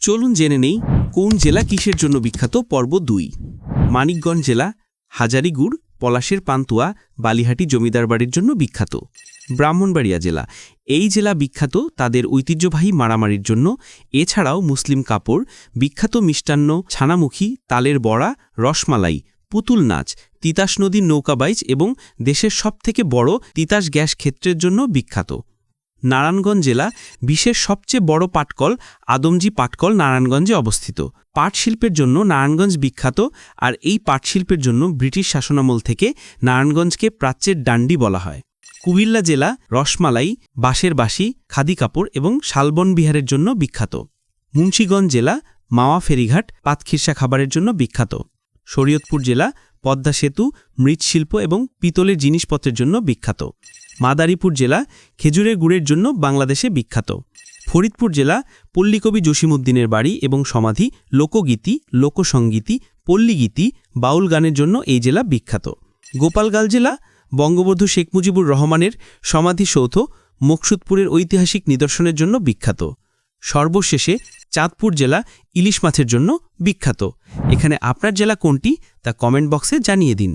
চলুন জেনে নেই কোন জেলা কিসের জন্য বিখ্যাত পর্ব দুই। মানিকগঞ্জ জেলা, হাজারিগুড়, পলাশের পান্তুয়া, বালিহাটি জমিদার বাড়ির জন্য বিখ্যাত। ব্রাহ্মণবাড়িয়া জেলা, এই জেলা বিখ্যাত তাদের ঐতিহ্যবাহী মারামারির জন্য। এছাড়াও মুসলিম কাপড়, বিখ্যাত মিষ্টান্ন, ছানামুখী, তালের বড়া, রসমালাই, পুতুল নাচ, তিতাস নদীর নৌকাবাইজ এবং দেশের সবথেকে বড় তিতাস গ্যাস ক্ষেত্রের জন্য বিখ্যাত। নারায়ণগঞ্জ জেলা বিশ্বের সবচেয়ে বড় পাটকল আদমজি পাটকল নারায়ণগঞ্জে অবস্থিত। পাট শিল্পের জন্য নারায়ণগঞ্জ বিখ্যাত আর এই পাট শিল্পের জন্য ব্রিটিশ শাসনামল থেকে নারায়ণগঞ্জকে প্রাচ্যের ডান্ডি বলা হয়। কুমিল্লা জেলা রসমালাই বাঁশের বাঁশি খাদি কাপড় এবং শালবন বিহারের জন্য বিখ্যাত। মুন্সীগঞ্জ জেলা মাওয়া ফেরিঘাট, পাতখিরসা খাবারের জন্য বিখ্যাত। শরীয়তপুর জেলা পদ্মা সেতু, মৃৎশিল্প এবং পিতলের জিনিসপত্রের জন্য বিখ্যাত। মাদারীপুর জেলা খেজুরের গুড়ের জন্য বাংলাদেশে বিখ্যাত। ফরিদপুর জেলা পল্লীকবি জসিমুদ্দিনের বাড়ি এবং সমাধি লোকগীতি লোকসঙ্গীতি পল্লীগীতি, বাউল গানের জন্য এই জেলা বিখ্যাত। গোপালগাল জেলা বঙ্গবন্ধু শেখ মুজিবুর রহমানের সমাধিসৌধ মকসুদপুরের ঐতিহাসিক নিদর্শনের জন্য বিখ্যাত। সর্বশেষে চাঁদপুর জেলা ইলিশ মাছের জন্য বিখ্যাত। এখানে আপনার জেলা কোনটি তা কমেন্ট বক্সে জানিয়ে দিন।